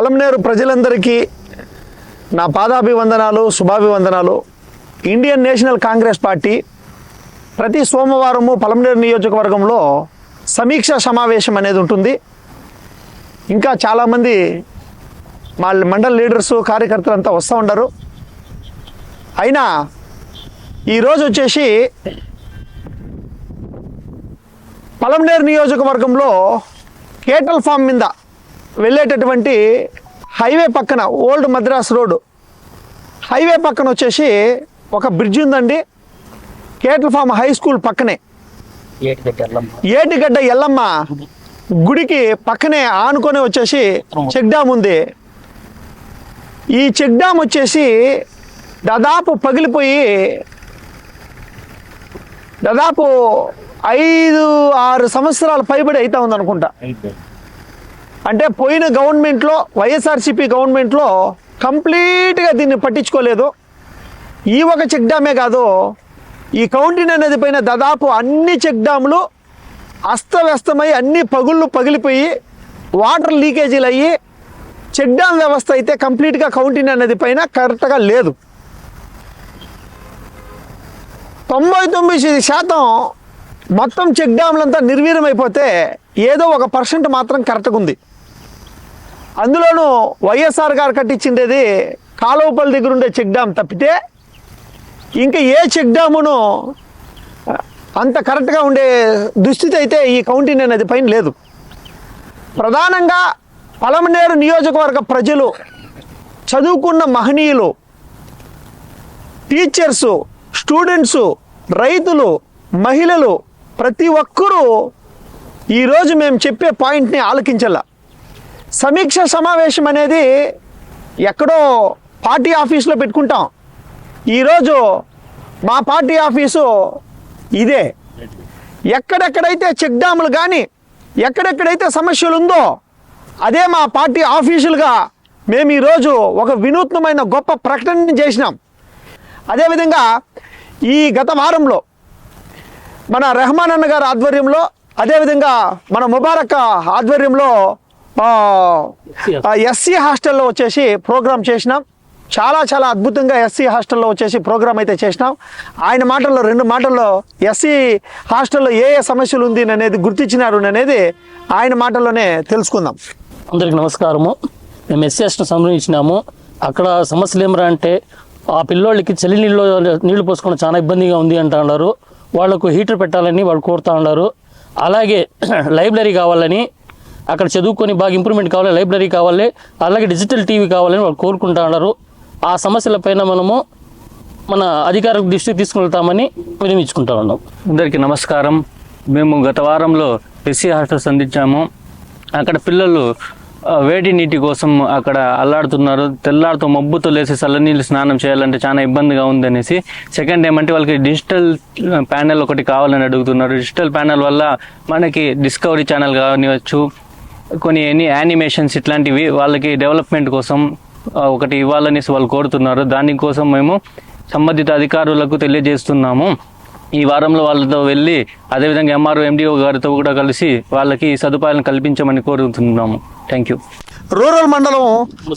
పలంనేరు ప్రజలందరికీ నా పాదాభివందనాలు శుభాభివందనాలు. ఇండియన్ నేషనల్ కాంగ్రెస్ పార్టీ ప్రతి సోమవారము పలంనేరు నియోజకవర్గంలో సమీక్ష సమావేశం అనేది ఉంటుంది. ఇంకా చాలామంది మా మండల లీడర్సు కార్యకర్తలు అంతా వస్తూ ఉండరు. అయినా ఈరోజు వచ్చేసి పలంనేరు నియోజకవర్గంలో కేటల్ ఫామ్ మీద వెళ్ళేటటువంటి హైవే పక్కన ఓల్డ్ మద్రాస్ రోడ్. హైవే పక్కన వచ్చేసి ఒక బ్రిడ్జ్ ఉందండి. కేటల్ ఫామ్ హై స్కూల్ పక్కనే. ఏటిగడ్డ ఎల్లమ్మ గుడికి పక్కనే ఆనుకొని వచ్చేసి చెక్ డ్యామ్ ఉంది. ఈ చెక్ డ్యామ్ వచ్చేసి దాదాపు పగిలిపోయి దాదాపు ఐదు ఆరు సంవత్సరాల పైబడి అవుతా ఉంది అనుకుంటా అంటే పోయిన గవర్నమెంట్లో వైఎస్ఆర్సీపీ గవర్నమెంట్లో కంప్లీట్గా దీన్ని పట్టించుకోలేదు. ఈ ఒక చెక్ డ్యామే కాదు. ఈ కౌంటిన్ అనేది పైన దాదాపు అన్ని చెక్ డ్యాములు అస్తవ్యస్తమై అన్ని పగుళ్ళు పగిలిపోయి వాటర్ లీకేజీలు అయ్యి చెక్ డ్యామ్ వ్యవస్థ అయితే కంప్లీట్గా కౌంటిన్ అనేది పైన కరెక్ట్గా లేదు. తొంభై తొమ్మిది శాతం మొత్తం చెక్ డ్యామ్లంతా నిర్వీర్యమైపోతే అయిపోతే ఏదో ఒక పర్సెంట్ మాత్రం కరెక్ట్గా ఉంది. అందులోనూ వైఎస్ఆర్ గారు కట్టించిండేది కాలువపల్లి దగ్గర ఉండే చెక్ డ్యామ్ తప్పితే ఇంకా ఏ చెక్ డ్యామును అంత కరెక్ట్గా ఉండే దుస్థితి అయితే ఈ కౌంటీ అనేది పైన లేదు. ప్రధానంగా పలమనేరు నియోజకవర్గ ప్రజలు చదువుకున్న మహనీయులు టీచర్సు స్టూడెంట్సు రైతులు మహిళలు ప్రతి ఒక్కరూ ఈరోజు మేము చెప్పే పాయింట్ని ఆలకించాల. సమీక్ష సమావేశం అనేది ఎక్కడో పార్టీ ఆఫీసులో పెట్టుకుంటాం. ఈరోజు మా పార్టీ ఆఫీసు ఇదే. ఎక్కడెక్కడైతే చెక్ డ్యాములు కానీ ఎక్కడెక్కడైతే సమస్యలు ఉందో అదే మా పార్టీ ఆఫీసులుగా మేము ఈరోజు ఒక వినూత్నమైన గొప్ప ప్రకటన చేసినాం. అదేవిధంగా ఈ గత వారంలో మన రెహమాన్ అన్న గారి ఆధ్వర్యంలో అదేవిధంగా మన ముబారక్ ఆధ్వర్యంలో ఎస్సీ హాస్టల్లో వచ్చేసి ప్రోగ్రామ్ చేసినాం. చాలా చాలా అద్భుతంగా ఎస్సీ హాస్టల్లో వచ్చేసి ప్రోగ్రామ్ అయితే చేసినాం. ఆయన మాటల్లో రెండు మాటల్లో ఎస్సీ హాస్టల్లో ఏ ఏ సమస్యలు ఉంది అనేది గుర్తించినారు అనేది ఆయన మాటల్లోనే తెలుసుకుందాం. అందరికి నమస్కారము. మేము ఎస్సీ ఎస్టీ సంబంధించినాము. అక్కడ సమస్యలు ఏమరా అంటే ఆ పిల్లోళ్ళకి చలి నీళ్ళు నీళ్ళు పోసుకోవడం చాలా ఇబ్బందిగా ఉంది అంటా ఉన్నారు వాళ్ళకు హీటర్ పెట్టాలని వాళ్ళు కోరుతా ఉన్నారు అలాగే లైబ్రరీ కావాలని అక్కడ చదువుకొని బాగా ఇంప్రూవ్మెంట్ కావాలి లైబ్రరీ కావాలి అలాగే డిజిటల్ టీవీ కావాలని వాళ్ళు కోరుకుంటా ఉన్నారు. ఆ సమస్యలపైన మనము మన అధికారుల దృష్టికి తీసుకుని వెళ్తామని ఉన్నాం. అందరికీ నమస్కారం. మేము గత వారంలో ఎస్సీ హాస్టల్స్ అందించాము. అక్కడ పిల్లలు వేడి నీటి కోసం అక్కడ అల్లాడుతున్నారు. తెల్లారితో మబ్బుతో లేసి చల్లనీళ్ళు స్నానం చేయాలంటే చాలా ఇబ్బందిగా ఉందనేసి సెకండ్ ఏమంటే వాళ్ళకి డిజిటల్ ప్యానెల్ ఒకటి కావాలని అడుగుతున్నారు. డిజిటల్ ప్యానెల్ వల్ల మనకి డిస్కవరీ ఛానల్ కానివచ్చు కొన్ని ఎన్ని యానిమేషన్స్ ఇట్లాంటివి వాళ్ళకి డెవలప్మెంట్ కోసం ఒకటి ఇవ్వాలనేసి వాళ్ళు కోరుతున్నారు. దానికోసం మేము సంబంధిత అధికారులకు తెలియజేస్తున్నాము. ఈ వారంలో వాళ్ళతో వెళ్ళి అదేవిధంగా ఎంఆర్ఓ ఎండిఓ గారితో కూడా కలిసి వాళ్ళకి సదుపాయాలను కల్పించమని కోరుతున్నాము. థ్యాంక్ యూ రూరల్ మండలం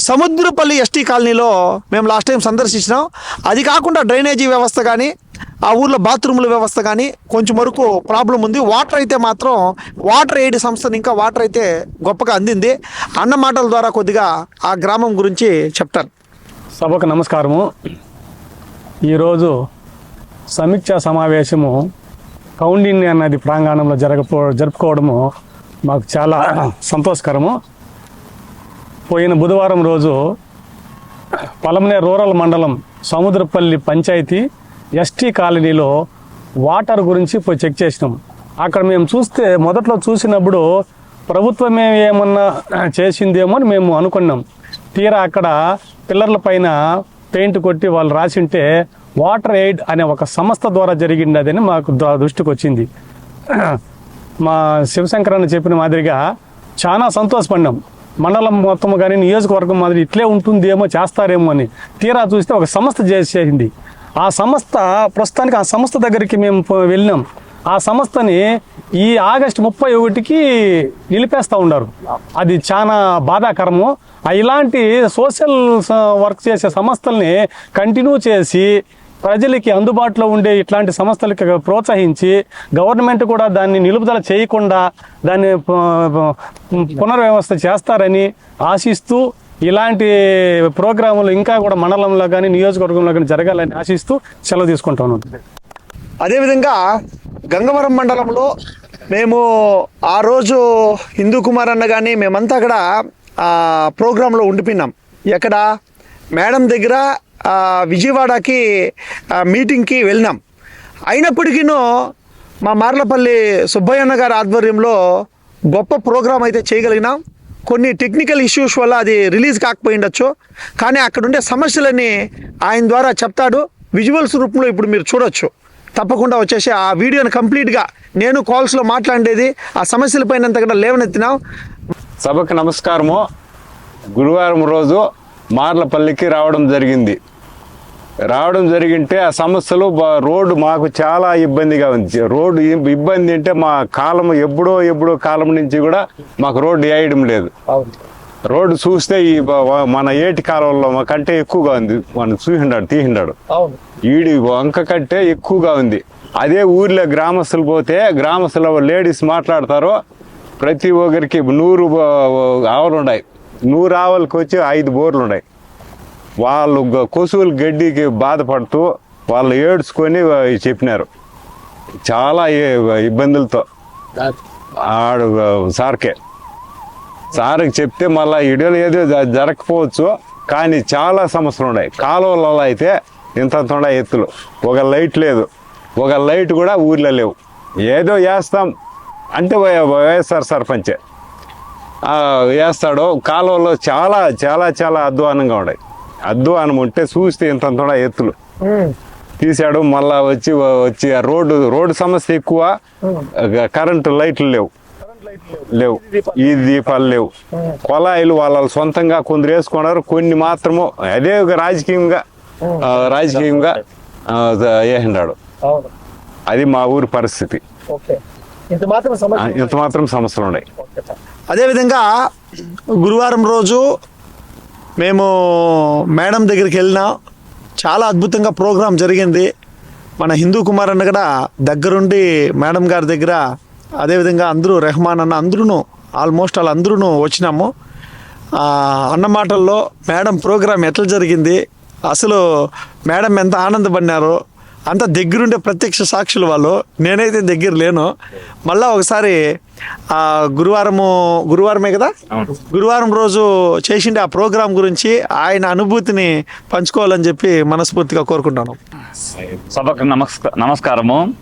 సముద్రపల్లి ఎస్టీ కాలనీలో మేము లాస్ట్ టైం సందర్శించినాం. అది కాకుండా డ్రైనేజీ వ్యవస్థ కానీ ఆ ఊర్లో బాత్రూముల వ్యవస్థ కానీ కొంచెం వరకు ప్రాబ్లం ఉంది. వాటర్ అయితే మాత్రం వాటర్ ఎయిడ్ సంస్థను ఇంకా వాటర్ అయితే గొప్పగా అందింది. అన్న మాటల ద్వారా కొద్దిగా ఆ గ్రామం గురించి చెప్తారు సభకు నమస్కారము. ఈరోజు సమీక్ష సమావేశము కౌండిన్య అన్నది ప్రాంగణంలో జరగపో జరుపుకోవడము మాకు చాలా సంతోషకరము. పోయిన బుధవారం రోజు పలమనే రూరల్ మండలం సముద్రపల్లి పంచాయతీ ఎస్టీ కాలనీలో వాటర్ గురించి పోయి చెక్ చేసినాం. అక్కడ మేము చూస్తే మొదట్లో చూసినప్పుడు ప్రభుత్వమే ఏమన్నా చేసిందేమో అని మేము అనుకున్నాం. తీరా అక్కడ పిల్లర్ల పైన పెయింట్ కొట్టి వాళ్ళు రాసింటే వాటర్ ఎయిడ్ అనే ఒక సంస్థ ద్వారా జరిగిందని మాకు దృష్టికి వచ్చింది. మా శివశంకరన్న చెప్పిన మాదిరిగా చాలా సంతోషపడినాం. మండలం మొత్తం కానీ నియోజకవర్గం మాదిరి ఇట్లే ఉంటుందేమో చేస్తారేమో అని. తీరా చూస్తే ఒక సంస్థ చేసేసింది. ఆ సంస్థ ప్రస్తుతానికి ఆ సంస్థ దగ్గరికి మేము వెళ్ళినాం. ఆ సంస్థని ఈ ఆగస్టు ముప్పై ఒకటికి నిలిపేస్తూ ఉన్నారు. అది చాలా బాధాకరము. ఇలాంటి సోషల్ వర్క్ చేసే సంస్థల్ని కంటిన్యూ చేసి ప్రజలకి అందుబాటులో ఉండే ఇట్లాంటి సంస్థలకి ప్రోత్సహించి గవర్నమెంట్ కూడా దాన్ని నిలుపుదల చేయకుండా దాన్ని పునర్వ్యవస్థ చేస్తారని ఆశిస్తూ ఇలాంటి ప్రోగ్రాములు ఇంకా కూడా మండలంలో కానీ నియోజకవర్గంలో కానీ జరగాలని ఆశిస్తూ సెలవు తీసుకుంటాను అదేవిధంగా గంగవరం మండలంలో మేము ఆ రోజు హిందూ కుమార్ అన్న కానీ మేమంతా అక్కడ ప్రోగ్రాంలో ఉండిపోయినాం. ఎక్కడ? మేడం దగ్గర విజయవాడకి మీటింగ్కి వెళ్ళినాం. అయినప్పటికీనూ మా మార్లపల్లి సుబ్బయ్యన్న గారి ఆధ్వర్యంలో గొప్ప ప్రోగ్రాం అయితే చేయగలిగినాం. కొన్ని టెక్నికల్ ఇష్యూస్ వల్ల అది రిలీజ్ కాకపోయిండొచ్చు కానీ అక్కడ ఉండే సమస్యలని ఆయన ద్వారా చెప్తాడు. విజువల్స్ రూపంలో ఇప్పుడు మీరు చూడొచ్చు. తప్పకుండా వచ్చేసి ఆ వీడియోని కంప్లీట్గా నేను కాల్స్లో మాట్లాడేది. ఆ సమస్యల పైన అంతకన్నా లేవనెత్తినాం సభకు నమస్కారము. గురువారం రోజు మార్లపల్లికి రావడం జరిగింది. రావడం జరిగింటే ఆ సమస్యలు రోడ్డు మాకు చాలా ఇబ్బందిగా ఉంది. రోడ్డు ఇబ్- ఇబ్బంది అంటే మా కాలం ఎప్పుడో ఎప్పుడో కాలం నుంచి కూడా మాకు రోడ్డు వేయడం లేదు. రోడ్డు చూస్తే ఈ మన ఏటి కాలంలో కంటే ఎక్కువగా ఉంది. మనం చూసిండాడు తీసిండాడు. ఈడి వంక కంటే ఎక్కువగా ఉంది. అదే ఊర్లో గ్రామస్తులు పోతే గ్రామస్తుల లేడీస్ మాట్లాడతారు ప్రతి ఒక్కరికి నూరు ఆవులు ఉన్నాయి నూరు ఆవులకు వచ్చి ఐదు బోర్లు ఉన్నాయి వాళ్ళు కొసువులు గడ్డికి బాధపడుతూ వాళ్ళు ఏడ్చుకొని చెప్పినారు. చాలా ఇబ్బందులతో. ఆడు సార్కే. సార్కి చెప్తే మళ్ళీ ఇడలు ఏదో జరగకపోవచ్చు కానీ చాలా సమస్యలు ఉన్నాయి. కాలువలలో అయితే ఇంత ఉన్నాయి ఎత్తులు. ఒక లైట్ లేదు. ఒక లైట్ కూడా ఊర్లో లేవు. ఏదో వేస్తాం. అంటే వైఎస్ఆర్ సర్పంచే. వేస్తాడు కాలువలో చాలా చాలా చాలా అధ్వానంగా ఉన్నాయి. అధ్వానం ఉంటే చూస్తే ఇంత కూడా ఎత్తులు. తీసాడు మళ్ళా వచ్చి వచ్చి ఆ రోడ్డు రోడ్డు సమస్య ఎక్కువ కరెంటు లైట్లు లేవు. లేవు. ఈ దీపాలు లేవు. కొలాయిలు వాళ్ళ సొంతంగా కొందరు వేసుకున్నారు కొన్ని మాత్రము అదే ఒక రాజకీయంగా రాజకీయంగా ఆ, వేసినాడు అది మా ఊరి పరిస్థితి. ఇంత మాత్రం సమస్యలు ఉన్నాయి. అదేవిధంగా గురువారం రోజు మేము మేడం దగ్గరికి వెళ్ళినాం చాలా అద్భుతంగా ప్రోగ్రాం జరిగింది. మన హిందూ కుమార్ అన్న కూడా దగ్గరుండి మేడం గారి దగ్గర అదేవిధంగా అందరూ రెహమాన్ అన్న అందరూ ఆల్మోస్ట్ వాళ్ళు అందరూ వచ్చినాము. అన్నమాటల్లో అన్న మాటల్లో మేడం ప్రోగ్రాం ఎట్లా జరిగింది? అసలు మేడం ఎంత ఆనందపడినారో అంత దగ్గరుండే ప్రత్యక్ష సాక్షులు వాళ్ళు. నేనైతే దగ్గర లేను. మళ్ళా ఒకసారి ఆ గురువారము గురువారమే కదా? గురువారం రోజు చేసిండే ఆ ప్రోగ్రాం గురించి ఆయన అనుభూతిని పంచుకోవాలని చెప్పి మనస్ఫూర్తిగా కోరుకుంటాను. సభకు నమస్క నమస్కారము.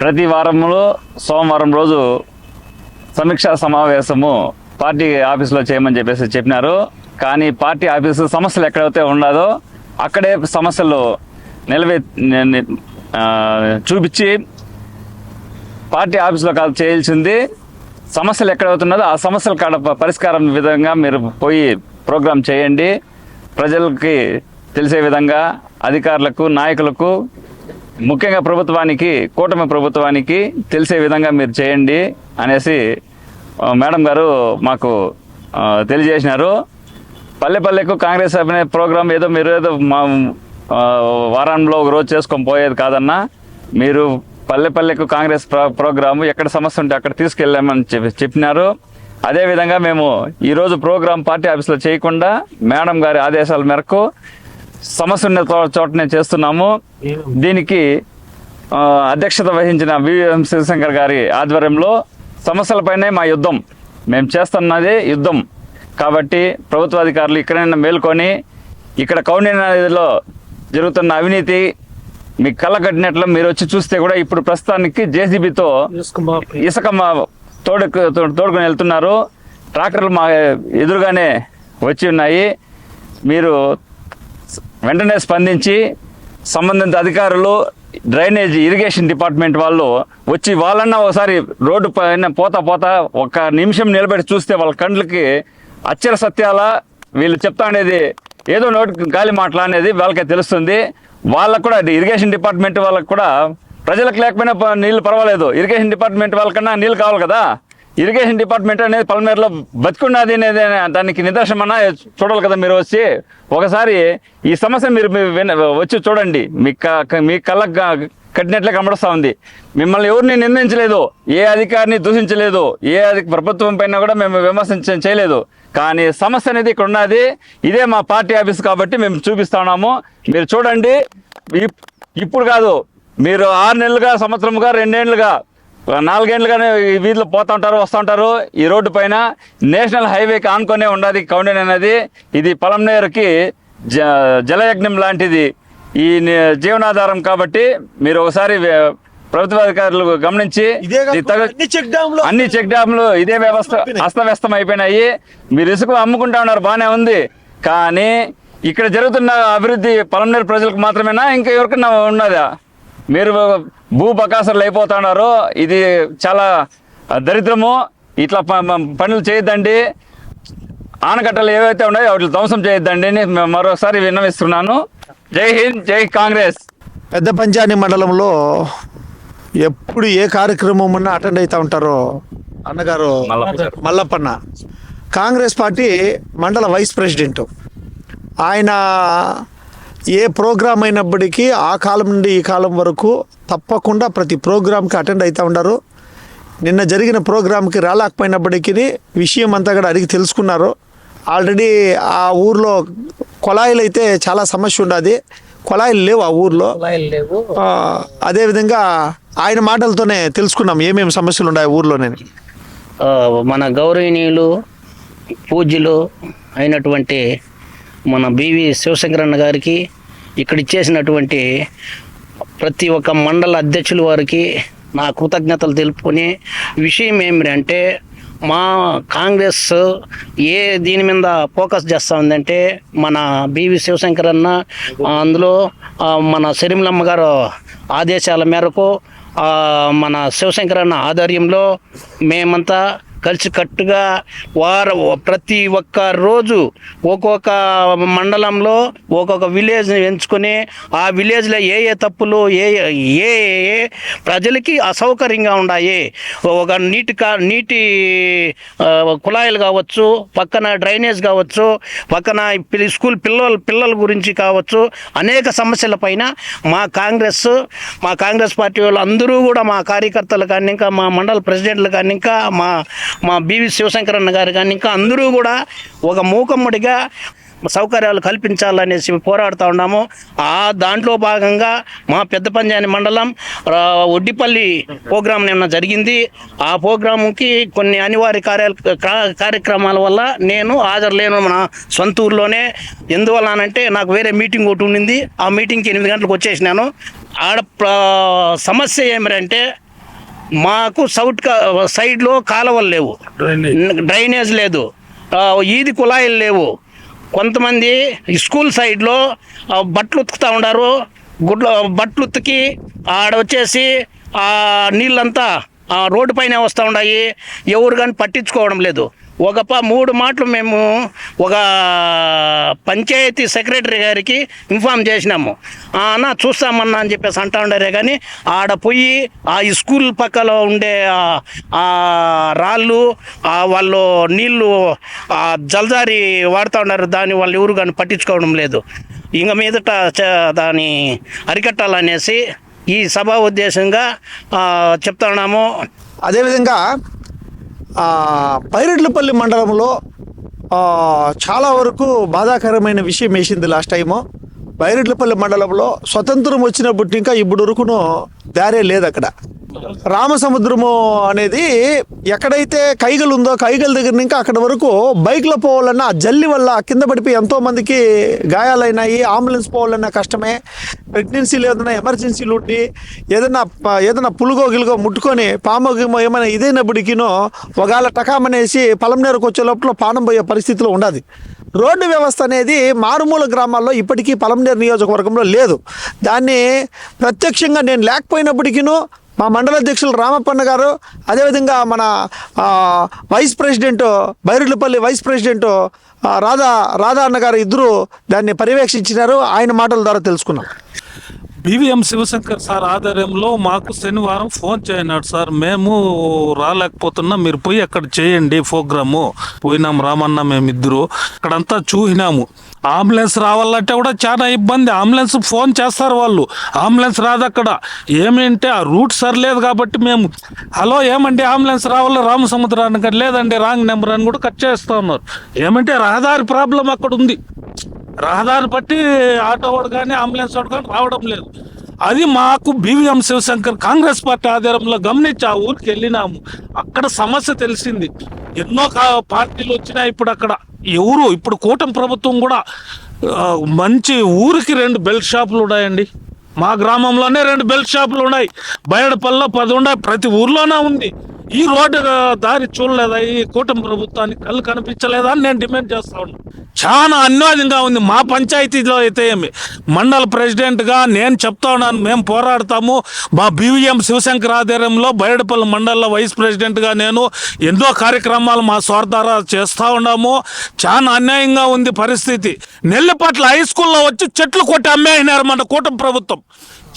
ప్రతి వారములో సోమవారం రోజు సమీక్షా సమావేశము పార్టీ ఆఫీసులో చేయమని చెప్పేసి చెప్పినారు. కానీ పార్టీ ఆఫీసు సమస్యలు ఎక్కడైతే ఉండదో అక్కడే సమస్యలు నిలవే చూపించి పార్టీ ఆఫీస్లో కాదు చేయాల్సింది. సమస్యలు ఎక్కడవుతున్నదో ఆ సమస్యల కాడ పరిష్కారం విధంగా మీరు పోయి ప్రోగ్రాం చేయండి. ప్రజలకి తెలిసే విధంగా అధికారులకు నాయకులకు ముఖ్యంగా ప్రభుత్వానికి కూటమి ప్రభుత్వానికి తెలిసే విధంగా మీరు చేయండి అనేసి మేడం గారు మాకు తెలియజేసినారు. పల్లె పల్లెకు కాంగ్రెస్ అభినయ ప్రోగ్రాం ఏదో మీరు ఏదో మా వారంలో ఒక రోజు చేసుకొని పోయేది కాదన్నా మీరు పల్లె పల్లెకు కాంగ్రెస్ ప్రో ప్రోగ్రాము ఎక్కడ సమస్య ఉంటే అక్కడ తీసుకెళ్ళామని చెప్పి చెప్పినారు. అదేవిధంగా మేము ఈరోజు ప్రోగ్రాం పార్టీ ఆఫీస్లో చేయకుండా మేడం గారి ఆదేశాల మేరకు సమస్య ఉన్న చోటనే చేస్తున్నాము. దీనికి అధ్యక్షత వహించిన వివిఎం శివశంకర్ గారి ఆధ్వర్యంలో సమస్యలపైనే మా యుద్ధం. మేము చేస్తున్నది యుద్ధం. కాబట్టి ప్రభుత్వాధికారులు ఇక్కడైనా మేల్కొని ఇక్కడ కౌండిన్య నదిలో జరుగుతున్న అవినీతి మీ కళ్ళ కట్టినట్లు మీరు వచ్చి చూస్తే కూడా ఇప్పుడు ప్రస్తుతానికి జేసీబీతో ఇసుక మా తోడుకు తో- తోడుకొని వెళ్తున్నారు. ట్రాక్టర్లు మా ఎదురుగానే వచ్చి ఉన్నాయి. మీరు వెంటనే స్పందించి సంబంధిత అధికారులు డ్రైనేజ్ ఇరిగేషన్ డిపార్ట్మెంట్ వాళ్ళు వచ్చి వాళ్ళన్నా ఒకసారి రోడ్డు పైన పోతా పోతా ఒక నిమిషం నిలబెట్టి చూస్తే వాళ్ళ కండ్లకి అచ్చర సత్యాల వీళ్ళు చెప్తా అనేది ఏదో నోటి గాలి మాటలు అనేది వాళ్ళకే తెలుస్తుంది. వాళ్ళకు కూడా ఇరిగేషన్ డిపార్ట్మెంట్ వాళ్ళకు కూడా ప్రజలకు లేకపోయినా ప- నీళ్ళు పర్వాలేదు. ఇరిగేషన్ డిపార్ట్మెంట్ వాళ్ళకన్నా నీళ్ళు కావాలి కదా. ఇరిగేషన్ డిపార్ట్మెంట్ అనేది పల్మేరులో బతికున్నది అనేది దానికి నిదర్శనమన్నా చూడాలి కదా మీరు వచ్చి. ఒకసారి ఈ సమస్య మీరు వచ్చి చూడండి. మీ మీ కళ్ళకు కట్టినట్లే కనబడుస్తూ ఉంది. మిమ్మల్ని ఎవరిని నిందించలేదు ఏ అధికారిని దూషించలేదు ఏ అధి ప్రభుత్వం పైన కూడా మేము విమర్శించ చేయలేదు. కానీ సమస్య అనేది ఇక్కడ ఉన్నది. ఇదే మా పార్టీ ఆఫీస్ కాబట్టి మేము చూపిస్తా ఉన్నాము. మీరు చూడండి. ఇప్- ఇప్పుడు కాదు మీరు ఆరు నెలలుగా సంవత్సరముగా రెండేళ్ళుగా నాలుగేళ్ళుగానే వీధిలో పోతా ఉంటారు వస్తూ ఉంటారు. ఈ రోడ్డు పైన నేషనల్ హైవేకి ఆనుకొనే ఉన్నది కౌండెన్ అనేది. ఇది పొలంనేరుకి జ జలయజ్ఞం లాంటిది. ఈ జీవనాధారం కాబట్టి మీరు ఒకసారి ప్రభుత్వ అధికారులు గమనించి అన్ని చెక్ డ్యామ్లు ఇదే వ్యవస్థ అస్తవ్యస్తం అయిపోయినాయి మీరు ఇసుక అమ్ముకుంటా ఉన్నారు బాగానే ఉంది. కానీ ఇక్కడ జరుగుతున్న అభివృద్ధి పలమనేరు ప్రజలకు మాత్రమేనా? ఇంకా ఎవరికైనా ఉన్నదా? మీరు భూ బకాసులు అయిపోతా ఉన్నారు. ఇది చాలా దరిద్రము. ఇట్లా పనులు చేయొద్దండి. ఆనకట్టలు ఏవైతే ఉన్నాయో వాటిని ధ్వంసం చేయొద్దండి మరోసారి విన్నవిస్తున్నాను. జై హింద్ జై కాంగ్రెస్. పెద్ద పంచాయతీ మండలంలో ఎప్పుడు ఏ కార్యక్రమం ఉన్నా అటెండ్ అవుతా ఉంటారో అన్నగారు మల్లప్పన్న. కాంగ్రెస్ పార్టీ మండల వైస్ ప్రెసిడెంట్. ఆయన ఏ ప్రోగ్రాం అయినప్పటికీ ఆ కాలం నుండి ఈ కాలం వరకు తప్పకుండా ప్రతి ప్రోగ్రాంకి అటెండ్ అవుతూ ఉండరు. నిన్న జరిగిన ప్రోగ్రాంకి రాలేకపోయినప్పటికీ విషయం అంతా కూడా అడిగి తెలుసుకున్నారు. ఆల్రెడీ ఆ ఊర్లో కొళాయిలు అయితే చాలా సమస్య ఉండదు. కొళాయిలు లేవు ఆ ఊర్లో. అదేవిధంగా ఆయన మాటలతోనే తెలుసుకున్నాం ఏమేమి సమస్యలు ఉన్నాయి ఆ ఊర్లోనే. ఆ, మన గౌరవనీయులు పూజ్యులు అయినటువంటి మన బివి శివశంకరన్న గారికి ఇక్కడ ఇచ్చేసినటువంటి ప్రతి ఒక్క మండల అధ్యక్షుల వారికి నా కృతజ్ఞతలు తెలుపుకొని విషయం ఏమిటంటే మా కాంగ్రెస్ ఏ దీని మీద ఫోకస్ చేస్తూ ఉందంటే మన బివి శివశంకరన్న అన్న అందులో మన సిరిమలమ్మ గారు ఆదేశాల మేరకు మన మన శివశంకరన్న ఆధ్వర్యంలో మేమంతా కలిసికట్టుగా వార ప్రతి ఒక్క రోజు ఒక్కొక్క మండలంలో ఒక్కొక్క విలేజ్ని ఎంచుకొని ఆ విలేజ్లో ఏ ఏ తప్పులు ఏ ఏ ఏ ప్రజలకి అసౌకర్యంగా ఉన్నాయి ఒక నీటి కా నీటి కుళాయిలు కావచ్చు పక్కన డ్రైనేజ్ కావచ్చు పక్కన స్కూల్ పిల్లల పిల్లల గురించి కావచ్చు అనేక సమస్యల పైన మా కాంగ్రెస్ మా కాంగ్రెస్ పార్టీ వాళ్ళు అందరూ కూడా మా కార్యకర్తలు కానీ ఇంకా మా మండల ప్రెసిడెంట్లు కానీ ఇంకా మా మా బివి శివశంకరన్న గారు కానీ ఇంకా అందరూ కూడా ఒక మూకమ్మడిగా సౌకర్యాలు కల్పించాలనేసి పోరాడుతూ ఉన్నాము. ఆ దాంట్లో భాగంగా మా పెద్ద పంజాని మండలం ఒడ్డిపల్లి ప్రోగ్రాం నిన్న జరిగింది. ఆ ప్రోగ్రాముకి కొన్ని అనివార్య కార్య కా- కార్యక్రమాల వల్ల నేను హాజరులేను మన సొంత ఊర్లోనే ఎందువల్లనంటే నాకు వేరే మీటింగ్ ఒకటి ఉండింది. ఆ మీటింగ్కి ఎనిమిది గంటలకు వచ్చేసినాను. ఆడ సమస్య ఏమిటంటే మాకు సౌట్ సైడ్లో కాలువలు లేవు. డ్రైనేజ్. లేదు. ఈది కుళాయిలు లేవు. కొంతమంది స్కూల్ సైడ్లో బట్టలు ఉతుకుతూ ఉన్నారు గుడ్ల బట్టలు ఉతికి ఆడ వచ్చేసి ఆ నీళ్ళంతా ఆ రోడ్డు పైన వస్తూ ఉన్నాయి ఎవరు కానీ పట్టించుకోవడం లేదు. ఒక మూడు మాటలు మేము ఒక పంచాయతీ సెక్రటరీ గారికి ఇన్ఫామ్ చేసినాము. అన్న చూస్తామన్నా అని చెప్పేసి అంటా ఉండారే కానీ ఆడ పోయి ఆ స్కూల్ పక్కలో ఉండే ఆ- రాళ్ళు వాళ్ళు నీళ్ళు ఆ జల్జారి వాడుతూ ఉన్నారు. దాన్ని వాళ్ళు ఎవరు కానీ పట్టించుకోవడం లేదు. ఇంక మీదట చ- దాన్ని అరికట్టాలనేసి ఈ సభా ఉద్దేశంగా చెప్తున్నాము అదేవిధంగా పైరెడ్లపల్లి మండలంలో చాలా వరకు బాధాకరమైన విషయం వేసింది లాస్ట్ టైము బైరెడ్లపల్లి మండలంలో స్వతంత్రం వచ్చినప్పటి ఇంకా ఇప్పుడు వరకును దారే లేదు అక్కడ రామసముద్రము అనేది ఎక్కడైతే కైగలు ఉందో కైగల దగ్గర నుంచి అక్కడ వరకు బైక్లో పోవాలన్నా ఆ జల్లి వల్ల కింద పడిపోయి ఎంతో మందికి గాయాలైనాయి అంబులెన్స్ పోవాలన్నా కష్టమే. ప్రెగ్నెన్సీలు ఏదైనా ఎమర్జెన్సీలు ఉండి ఏదైనా ఏదైనా పులుగో గిలుగో ముట్టుకొని పామో ఏమైనా ఇదైనప్పటికీనో ఒకవేళ టకామనేసి పొలంనేరుకు వచ్చే లోపల పానం పోయే పరిస్థితిలో ఉండదు. రోడ్డు వ్యవస్థ అనేది మారుమూల గ్రామాల్లో ఇప్పటికీ పలంనేరు నియోజకవర్గంలో లేదు. దాన్ని ప్రత్యక్షంగా నేను లేకపోయినప్పటికీనూ మా మండల అధ్యక్షులు రామప్పన్న గారు అదేవిధంగా మన vice president Byrulapalli vice president Radha Radha అన్న గారు ఇద్దరు దాన్ని పర్యవేక్షించినారు. ఆయన మాటల ద్వారా తెలుసుకున్నాం. బీవీఎం శివశంకర్ సార్ ఆధ్వర్యంలో మాకు శనివారం ఫోన్ చేయనాడు సార్. మేము రాలేకపోతున్నాం మీరు పోయి అక్కడ చేయండి ప్రోగ్రాము. పోయినాం రామన్న మేమిద్దరు. అక్కడంతా చూసినాము. అంబులెన్స్ రావాలంటే కూడా చాలా ఇబ్బంది. అంబులెన్స్ ఫోన్ చేస్తారు వాళ్ళు. అంబులెన్స్ రాదు అక్కడ. ఏమంటే ఆ రూట్ సరిలేదు కాబట్టి మేము హలో ఏమండి అంబులెన్స్ రావాలి? రామసముద్రానికి లేదండి. రాంగ్ నెంబర్ అని కూడా కట్ చేస్తూ ఉన్నారు. ఏమంటే రహదారి ప్రాబ్లం అక్కడ ఉంది. రహదారి బట్టి ఆటో వాడు కానీ అంబులెన్స్ వాడు కానీ రావడం లేదు. అది మాకు బీవీఎం శివశంకర్ కాంగ్రెస్ పార్టీ ఆధారంలో గమనించి ఆ ఊరికి వెళ్ళినాము. అక్కడ సమస్య తెలిసింది. ఎన్నో కా- పార్టీలు వచ్చినాయి ఇప్పుడు అక్కడ ఎవరు ఇప్పుడు కూటమి ప్రభుత్వం కూడా మంచి ఊరికి రెండు బెల్ట్ షాపులు ఉన్నాయండి. మా గ్రామంలోనే రెండు బెల్ట్ షాపులు ఉన్నాయి. బయటపల్లిలో పది ఉన్నాయి. ప్రతి ఊర్లోనే ఉంది. ఈ రోడ్డు దారి చూడలేదా? ఈ కూటమి ప్రభుత్వానికి కళ్ళు కనిపించలేదా అని నేను డిమాండ్ చేస్తా ఉన్నాను చాలా అన్యాయంగా ఉంది. మా పంచాయతీలో అయితే ఏమి? మండల ప్రెసిడెంట్గా నేను చెప్తా ఉన్నాను. మేము పోరాడతాము. మా బీవీఎం శివశంకర్ ఆధ్వర్యంలో బయటపల్లి మండల వైస్ ప్రెసిడెంట్గా నేను ఎన్నో కార్యక్రమాలు మా స్వార్థారా చేస్తూ ఉన్నాము. చాలా అన్యాయంగా ఉంది పరిస్థితి. నెల్లిపట్ల హై స్కూల్లో వచ్చి చెట్లు కొట్టి అమ్మేసినారు మన కూటమి ప్రభుత్వం.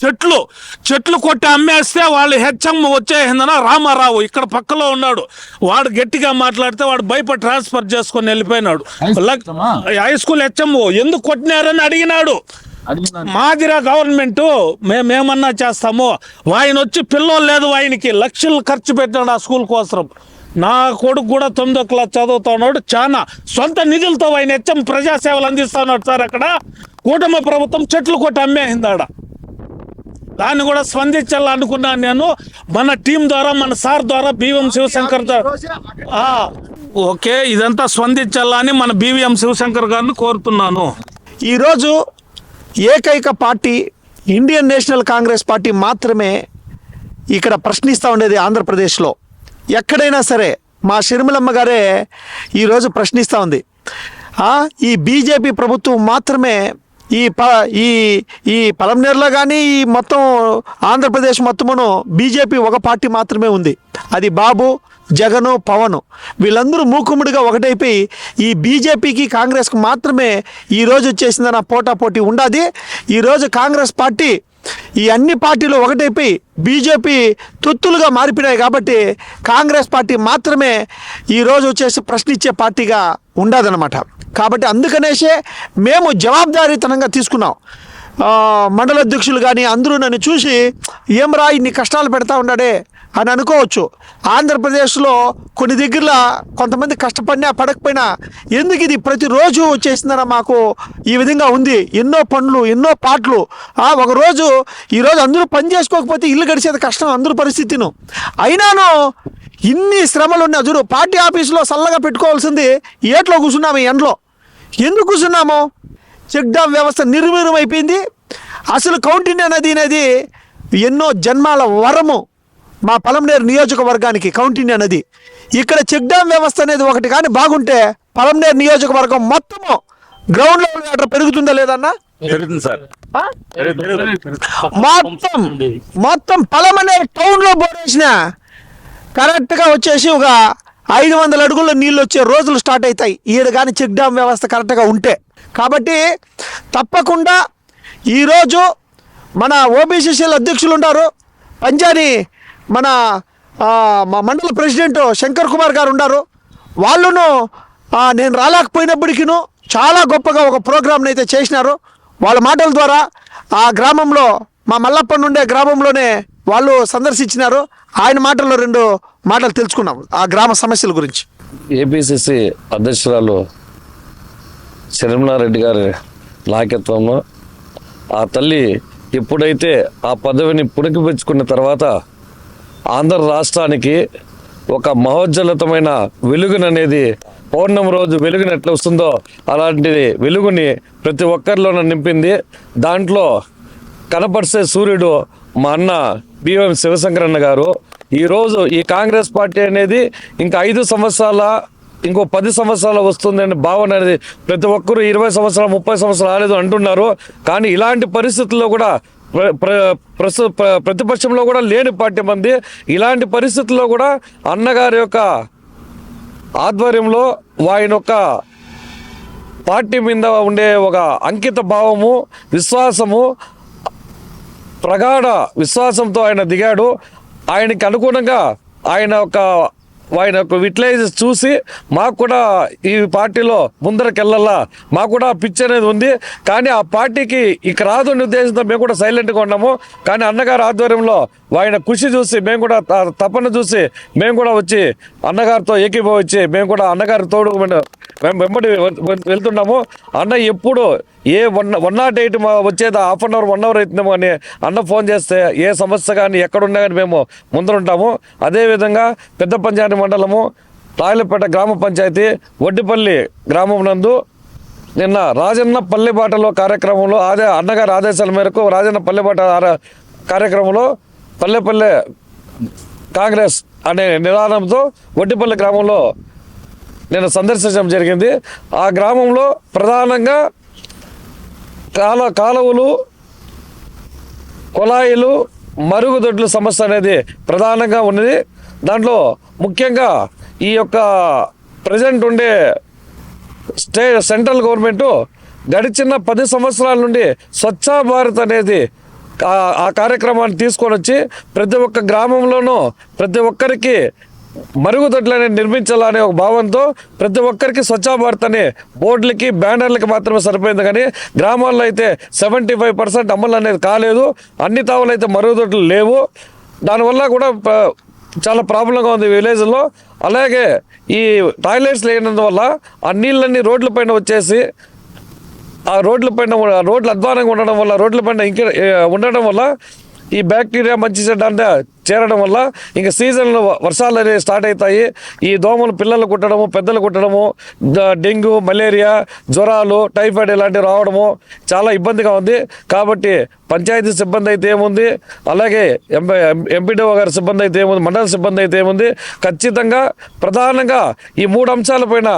చెట్లు చెట్లు కొట్టి అమ్మేస్తే వాళ్ళు హెచ్ఎం వచ్చేసిందన రామారావు ఇక్కడ పక్కలో ఉన్నాడు. వాడు గట్టిగా మాట్లాడితే వాడు భయపడి ట్రాన్స్ఫర్ చేసుకొని వెళ్ళిపోయినాడు. హై స్కూల్ హెచ్ఎం ఎందుకు కొట్టినారని అడిగినాడు. మాదిరా గవర్నమెంట్ మేమేమన్నా చేస్తాము ఆయన వచ్చి పిల్లలు లేదు ఆయనకి లక్షలు ఖర్చు పెట్టాడు ఆ స్కూల్ కోసం. నా కొడుకు కూడా తొమ్మిదో క్లాస్ చదువుతా ఉన్నాడు చాలా సొంత నిధులతో ఆయన హెచ్ఎం ప్రజాసేవలు అందిస్తా ఉన్నాడు సార్ అక్కడ. కూటమి ప్రభుత్వం చెట్లు కొట్టి అమ్మేసింది ఆడ. దాన్ని కూడా స్పందించాలనుకున్నాను నేను. మన టీం ద్వారా మన సార్ ద్వారా బీవీఎం శివశంకర్ ద్వారా ఓకే ఇదంతా స్పందించాలని మన బీవీఎం శివశంకర్ గారిని కోరుతున్నాను. ఈరోజు ఏకైక party Indian National Congress party మాత్రమే ఇక్కడ ప్రశ్నిస్తూ ఉండేది ఆంధ్రప్రదేశ్లో. ఎక్కడైనా సరే మా షర్మిలమ్మ గారే ఈరోజు ప్రశ్నిస్తూ ఉంది. ఈ బీజేపీ ప్రభుత్వం మాత్రమే ఈ ప ఈ ఈ పలంనేరులో కానీ ఈ మొత్తం ఆంధ్రప్రదేశ్ మొత్తమును బీజేపీ ఒక పార్టీ మాత్రమే ఉంది. అది బాబు జగను పవను. వీళ్ళందరూ మూకుముడిగా ఒకటైపోయి ఈ బీజేపీకి కాంగ్రెస్కి మాత్రమే ఈరోజు వచ్చేసిందన్న పోటాపోటీ ఉండాది. ఈరోజు కాంగ్రెస్ పార్టీ ఈ అన్ని పార్టీలు ఒకటైపోయి బీజేపీ తొత్తులుగా మారిపోయినాయి కాబట్టి కాంగ్రెస్ పార్టీ మాత్రమే ఈరోజు వచ్చేసి ప్రశ్నించే పార్టీగా ఉండదన్నమాట. కాబట్టి అందుకనేసే మేము జవాబుదారీతనంగా తీసుకున్నాం. మండల అధ్యక్షులు కానీ అందరూ నన్ను చూసి ఏం రా ఇన్ని కష్టాలు పెడతా ఉన్నాడే? అని అనుకోవచ్చు. ఆంధ్రప్రదేశ్లో కొన్ని దగ్గరలో కొంతమంది కష్టపడినా పడకపోయినా ఎందుకు ఇది ప్రతిరోజు వచ్చేసిందన్న మాకు ఈ విధంగా ఉంది. ఎన్నో పనులు ఎన్నో పాటలు. ఒకరోజు ఈరోజు అందరూ పని చేసుకోకపోతే ఇల్లు గడిచేది కష్టం అందరూ పరిస్థితిను. అయినాను ఇన్ని శ్రమలు ఉన్నా చూడు పార్టీ ఆఫీసులో చల్లగా పెట్టుకోవాల్సింది ఏట్లో కూర్చున్నాము ఈ ఎండలో. ఎందుకు కూర్చున్నాము? చెక్ డ్యామ్ వ్యవస్థ నిర్వీర్యం అయిపోయింది. అసలు కౌంటిన్య నది అనేది ఎన్నో జన్మాల వరము. మా పలంనేరు నియోజకవర్గానికి కౌంటిన్య నది. ఇక్కడ చెక్ డ్యామ్ వ్యవస్థ అనేది ఒకటి కానీ బాగుంటే పలంనేరు నియోజకవర్గం మొత్తము గ్రౌండ్ లెవెల్ వాటర్ పెరుగుతుందా లేదన్నా? పెరుగుతుంది సార్. ఆ? మొత్తం మొత్తం పలమనేరు టౌన్లో బోరేసిన కరెక్ట్గా వచ్చేసి ఒక ఐదు వందల అడుగుల్లో నీళ్ళు వచ్చే రోజులు స్టార్ట్ అవుతాయి. ఈడ కానీ చెక్ డ్యామ్ వ్యవస్థ కరెక్ట్గా ఉంటే. కాబట్టి తప్పకుండా ఈరోజు మన ఓబీసీసీల అధ్యక్షులు ఉన్నారు పంజాని మన మా మండల ప్రెసిడెంట్ శంకర్ కుమార్ గారు ఉన్నారు. వాళ్ళను నేను రాలేకపోయినప్పటికీను చాలా గొప్పగా ఒక ప్రోగ్రామ్ని అయితే చేసినారు. వాళ్ళ మాటల ద్వారా ఆ గ్రామంలో మా మల్లప్ప నుండే గ్రామంలోనే వాళ్ళు సందర్శించినారు. ఆయన మాటల్లో రెండు మాటలు తెలుసుకున్నాం ఆ గ్రామ సమస్యల గురించి. ఏపీసీసీ అధ్యక్షురాలు శర్మలారెడ్డి గారి నాయకత్వంలో ఆ తల్లి ఎప్పుడైతే ఆ పదవిని పుడికిపెచ్చుకున్న తర్వాత ఆంధ్ర రాష్ట్రానికి ఒక మహోజ్జలతమైన వెలుగుననేది పౌర్ణమి రోజు వెలుగుని ఎట్లా వస్తుందో అలాంటిది వెలుగుని ప్రతి ఒక్కరిలోనూ నింపింది. దాంట్లో కనపరిచే సూర్యుడు మా అన్న బిఎం శివశంకరన్న గారు. ఈరోజు ఈ కాంగ్రెస్ పార్టీ అనేది ఇంకా ఐదు సంవత్సరాల ఇంకో పది సంవత్సరాలు వస్తుందని భావన అనేది ప్రతి ఒక్కరూ ఇరవై సంవత్సరాలు ముప్పై సంవత్సరాలు రాలేదు అంటున్నారు. కానీ ఇలాంటి పరిస్థితుల్లో కూడా ప్ర ప్ర- ప్ర- ప్రతిపక్షంలో కూడా లేని పార్టీ మంది. ఇలాంటి పరిస్థితుల్లో కూడా అన్నగారి యొక్క ఆధ్వర్యంలో ఆయన యొక్క పార్టీ మీద ఉండే ఒక అంకిత భావము విశ్వాసము ప్రగాఢ విశ్వాసంతో ఆయన దిగాడు. ఆయనకి అనుగుణంగా ఆయన ఒక ఆయన యొక్క యూటిలైజ్ చూసి మాకు కూడా ఈ పార్టీలో ముందరకెళ్ళాలా? మాకు కూడా పిచ్ అనేది ఉంది. కానీ ఆ పార్టీకి ఇక రాదు అనే ఉద్దేశంతో మేము కూడా సైలెంట్గా ఉన్నాము. కానీ అన్నగారి ఆధ్వర్యంలో ఆయన కృషి చూసి మేము కూడా త- తపన చూసి మేము కూడా వచ్చి అన్నగారితో ఏకీభవించి మేము కూడా అన్నగారి తోడు మేము వెంబడి వెళ్తున్నాము. అన్న ఎప్పుడు ఏ వన్ వన్ నాట్ ఎయిట్ వచ్చేది half an hour one hour అవుతుందేమో అని అన్న ఫోన్ చేస్తే ఏ సమస్య కానీ ఎక్కడున్నా కానీ మేము ముందరుంటాము. అదేవిధంగా పెద్ద పంచాయతీ మండలము తాయిలపేట గ్రామ పంచాయతీ వడ్డిపల్లి గ్రామం నందు నిన్న రాజన్న పల్లెబాటలో కార్యక్రమంలో అదే అన్నగారి ఆదేశాల మేరకు రాజన్న పల్లెబాట కార్యక్రమంలో పల్లె పల్లె కాంగ్రెస్ అనే నినాదంతో వడ్డిపల్లి గ్రామంలో నేను సందర్శించడం జరిగింది. ఆ గ్రామంలో ప్రధానంగా కాల కాలువలు కుళాయిలు మరుగుదొడ్ల సమస్య అనేది ప్రధానంగా ఉన్నది. దాంట్లో ముఖ్యంగా ఈ యొక్క ప్రజెంట్ ఉండే స్టే సెంట్రల్ గవర్నమెంట్ గడిచిన పది సంవత్సరాల నుండి స్వచ్ఛ భారత్ అనేది ఆ- కార్యక్రమాన్ని తీసుకొని వచ్చి ప్రతి ఒక్క గ్రామంలోనూ ప్రతి ఒక్కరికి మరుగుదొడ్లని నిర్మించాలనే ఒక భావంతో ప్రతి ఒక్కరికి స్వచ్ఛ భారత్ అనే బోర్డులకి బ్యానర్లకి మాత్రమే సరిపోయింది. కానీ గ్రామాల్లో అయితే సెవెంటీ ఫైవ్ పర్సెంట్ అమలు అనేది కాలేదు. అన్ని తావులు అయితే మరుగుదొడ్లు లేవు. దానివల్ల కూడా చాలా ప్రాబ్లంగా ఉంది విలేజ్లో. అలాగే ఈ టాయిలెట్స్ లేనందువల్ల ఆ నీళ్ళన్నీ రోడ్లపైన వచ్చేసి ఆ రోడ్ల పైన రోడ్లు అధ్వానంగా ఉండడం వల్ల రోడ్ల పైన ఇంకా ఉండడం వల్ల ఈ బ్యాక్టీరియా మంచి చెడ్డ చేరడం వల్ల ఇంకా సీజన్లో వర్షాలు అనేవి స్టార్ట్ అవుతాయి. ఈ దోమలు పిల్లలు కుట్టడము పెద్దలు కుట్టడము డెంగ్యూ మలేరియా జ్వరాలు టైఫాయిడ్ ఇలాంటివి రావడము చాలా ఇబ్బందిగా ఉంది. కాబట్టి పంచాయతీ సిబ్బంది అయితే ఏముంది? అలాగే ఎంపీ ఎంపీడీఓ గారి సిబ్బంది అయితే ఏముంది? మండల సిబ్బంది అయితే ఏముంది? ఖచ్చితంగా ప్రధానంగా ఈ మూడు అంశాలపైన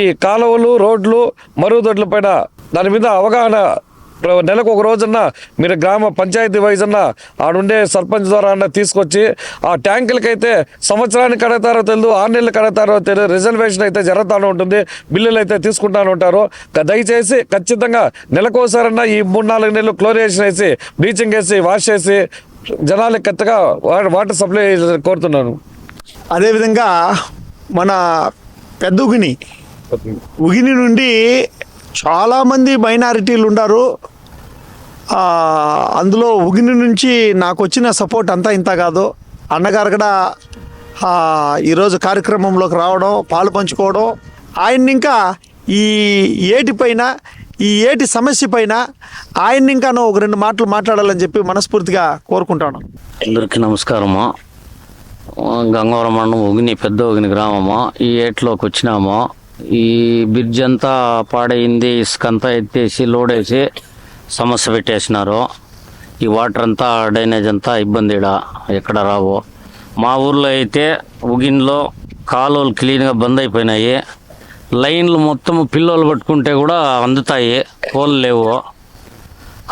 ఈ కాలువలు రోడ్లు మరుగుదొడ్ల పైన దాని మీద అవగాహన నెలకు ఒక రోజున్న మీరు గ్రామ పంచాయతీ వైజ్ అన్న ఆడుండే సర్పంచ్ ద్వారా అన్న తీసుకొచ్చి ఆ ట్యాంకులకైతే సంవత్సరానికి కడతారో తెలియదు ఆరు నెలలు కడతారో తెలియదు రిజర్వేషన్ అయితే జరుగుతూనే ఉంటుంది బిల్లులు అయితే తీసుకుంటానే ఉంటారు. దయచేసి ఖచ్చితంగా నెలకోసారన్నా ఈ మూడు నాలుగు నెలలు క్లోరేషన్ వేసి బ్లీచింగ్ వేసి వాష్ చేసి జనాలకు కొత్తగా వాటర్ సప్లై కోరుతున్నాను. అదేవిధంగా మన పెద్ద ఉగిని ఉగిని నుండి చాలామంది మైనారిటీలు ఉన్నారు అందులో ఉగిని నుంచి నాకు వచ్చిన సపోర్ట్ అంతా ఇంత కాదు. అన్నగారు కూడా ఈరోజు కార్యక్రమంలోకి రావడం పాలు పంచుకోవడం ఆయన్ని ఇంకా ఈ ఏటి పైన ఈ ఏటి సమస్య పైన ఆయన్ని ఇంకా ఒక రెండు మాటలు మాట్లాడాలని చెప్పి మనస్ఫూర్తిగా కోరుకుంటాను అందరికీ నమస్కారము. గంగవరం మండలం ఉగిని పెద్ద ఉగిని గ్రామము. ఈ ఏటిలోకి వచ్చినాము. ఈ బ్రిడ్జ్ అంతా పాడైంది ఇసుకంతా ఎత్తేసి లోడ్ వేసి సమస్య పెట్టేసినారు. ఈ వాటర్ అంతా డ్రైనేజ్ అంతా ఇబ్బంది ఎక్కడ రావు. మా ఊర్లో అయితే ఉగిన్లో కాలువలు క్లీన్గా బంద్ అయిపోయినాయి. లైన్లు మొత్తం పిల్లలు పట్టుకుంటే కూడా అందుతాయి కోళ్ళు లేవు.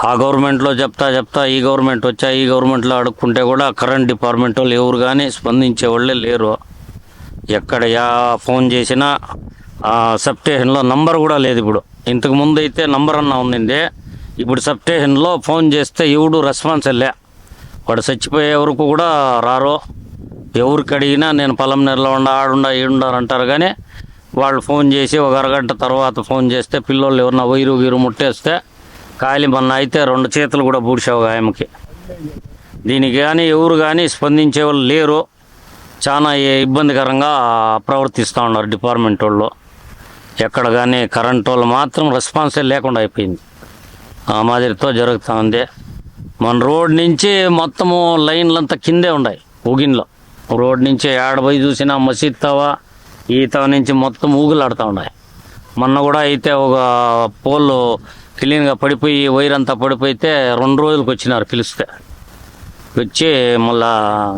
ఆ గవర్నమెంట్లో చెప్తా చెప్తా ఈ గవర్నమెంట్ వచ్చా ఈ గవర్నమెంట్లో అడుక్కుంటే కూడా కరెంట్ డిపార్ట్మెంట్ వాళ్ళు ఎవరు కానీ స్పందించే వాళ్ళే లేరు. ఎక్కడ యా ఫోన్ చేసినా ఆ సబ్స్టేషన్లో నంబర్ కూడా లేదు ఇప్పుడు. ఇంతకు ముందు అయితే నంబర్ అన్న ఉండింది. ఇప్పుడు సబ్స్టేషన్లో ఫోన్ చేస్తే ఎవడు రెస్పాన్స్ లే. వాడు చచ్చిపోయే వరకు కూడా రారు. ఎవరికి అడిగినా నేను పొలం నెలలో ఉండ ఆడుండా ఈడుండారు అంటారు. కానీ వాళ్ళు ఫోన్ చేసి ఒక అరగంట తర్వాత ఫోన్ చేస్తే పిల్లోళ్ళు ఎవరన్నా వైరు వీరు ముట్టేస్తే కాలి మొన్న అయితే రెండు చేతులు కూడా పూడ్చావు ఆయమకి దీనికి కానీ ఎవరు కానీ స్పందించే వాళ్ళు లేరు. చాలా ఇబ్బందికరంగా ప్రవర్తిస్తూ ఉన్నారు డిపార్ట్మెంట్ వాళ్ళు. ఎక్కడ కానీ కరెంట్ వాళ్ళు మాత్రం రెస్పాన్సే లేకుండా అయిపోయింది. ఆ మాదిరితో జరుగుతూ ఉంది. మన రోడ్ నుంచి మొత్తము లైన్లంతా కిందే ఉన్నాయి ఊగిన్లో. రోడ్ నుంచి ఆడపోయి చూసినా మసీద్ తవ ఈ తవ నుంచి మొత్తం ఊగులాడుతూ ఉన్నాయి మొన్న కూడా అయితే ఒక పోల్ క్లీన్గా పడిపోయి వైర్ అంతా పడిపోయితే రెండు రోజులకు వచ్చినారు పిలిస్తే. వచ్చి మళ్ళా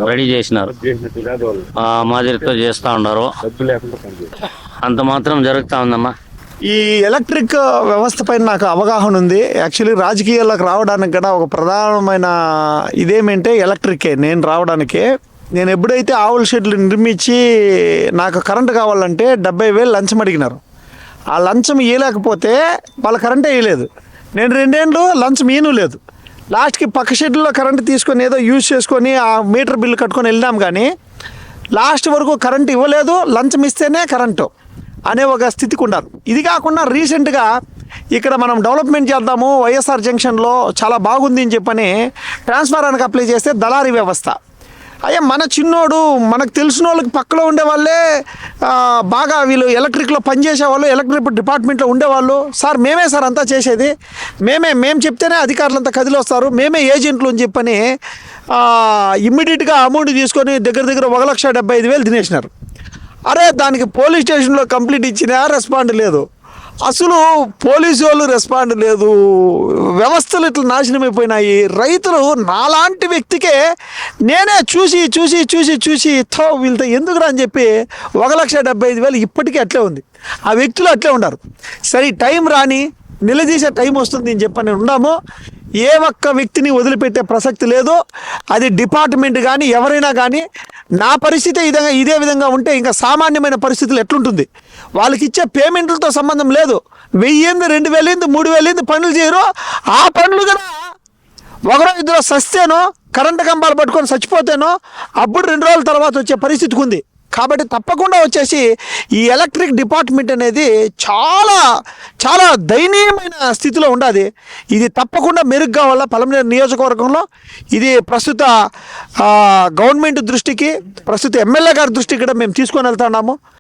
రెడీ చేసినారు. ఆ మాదిరితో చేస్తూ ఉన్నారు. అంత మాత్రం జరుగుతూ ఉందమ్మా. ఈ ఎలక్ట్రిక్ వ్యవస్థ పైన నాకు అవగాహన ఉంది. యాక్చువల్లీ రాజకీయాల్లోకి రావడానికి కూడా ఒక ప్రధానమైన ఇదేమంటే ఎలక్ట్రికే. నేను రావడానికే. నేను ఎప్పుడైతే ఆవుల షెడ్లు నిర్మించి నాకు కరెంటు కావాలంటే డెబ్బై వేలు లంచం అడిగినారు. ఆ లంచం ఇవ్వలేకపోతే వాళ్ళ కరెంటే వేయలేదు నేను రెండేళ్ళు లంచం ఈను లేదు. లాస్ట్కి పక్క షెడ్లో కరెంటు తీసుకొని ఏదో యూజ్ చేసుకొని ఆ మీటర్ బిల్లు కట్టుకొని వెళ్ళినాం కానీ లాస్ట్ వరకు కరెంట్ ఇవ్వలేదు. లంచం ఇస్తేనే కరెంటు. అనే ఒక స్థితికి ఉన్నారు ఇది కాకుండా రీసెంట్గా ఇక్కడ మనం డెవలప్మెంట్ చేద్దాము వైఎస్ఆర్ జంక్షన్లో చాలా బాగుంది అని చెప్పని ట్రాన్స్ఫారానికి అప్లై చేస్తే దళారీ వ్యవస్థ. అయ్యా మన చిన్నోడు మనకు తెలిసిన వాళ్ళకి పక్కలో ఉండే వాళ్ళే బాగా వీళ్ళు ఎలక్ట్రిక్లో పనిచేసేవాళ్ళు ఎలక్ట్రిక్ డిపార్ట్మెంట్లో ఉండేవాళ్ళు. సార్ మేమే సార్ అంతా చేసేది. మేమే మేము చెప్తేనే అధికారులంతా కదిలి వస్తారు. మేమే ఏజెంట్లు అని చెప్పని ఇమ్మీడియట్గా అమౌంట్ తీసుకొని దగ్గర దగ్గర ఒక లక్ష డెబ్బై ఐదు వేలు తినేసినారు. అరే దానికి పోలీస్ స్టేషన్లో కంప్లీట్ ఇచ్చినా రెస్పాండ్ లేదు. అసలు పోలీసు వాళ్ళు రెస్పాండ్ లేదు. వ్యవస్థలు ఇట్లా నాశనం అయిపోయినాయి. రైతులు నాలాంటి వ్యక్తికే నేనే చూసి చూసి చూసి చూసి తో వీళ్ళతో ఎందుకురా అని చెప్పి ఒక లక్ష డెబ్బై ఐదు వేలు ఇప్పటికీ అట్లే ఉంది. ఆ వ్యక్తులు అట్లే ఉన్నారు. సరే టైం రాని నిలదీసే టైం వస్తుంది అని చెప్పని ఉన్నాము. ఏ ఒక్క వ్యక్తిని వదిలిపెట్టే ప్రసక్తి లేదు అది డిపార్ట్మెంట్ కానీ ఎవరైనా కానీ నా పరిస్థితి విధంగా ఇదే విధంగా ఉంటే ఇంకా సామాన్యమైన పరిస్థితులు ఎట్లుంటుంది? వాళ్ళకి ఇచ్చే పేమెంట్లతో సంబంధం లేదు. వెయ్యింది రెండు వేలింది మూడు వేలింది పనులు చేయరు. ఆ పనులు కూడా ఒకరో ఇద్దరు సస్తేనో కరెంటు కంబాలు పట్టుకొని చచ్చిపోతేనో అప్పుడు రెండు రోజుల తర్వాత వచ్చే పరిస్థితికి ఉంది. కాబట్టి తప్పకుండా వచ్చేసి ఈ ఎలక్ట్రిక్ డిపార్ట్మెంట్ అనేది చాలా చాలా దయనీయమైన స్థితిలో ఉండాలి ఇది తప్పకుండా మెరుగ్గా వల్ల పలమనేరు నియోజకవర్గంలో? ఇది ప్రస్తుత గవర్నమెంట్ దృష్టికి ప్రస్తుత ఎమ్మెల్యే గారి దృష్టికి కూడా మేము తీసుకొని వెళ్తున్నాము.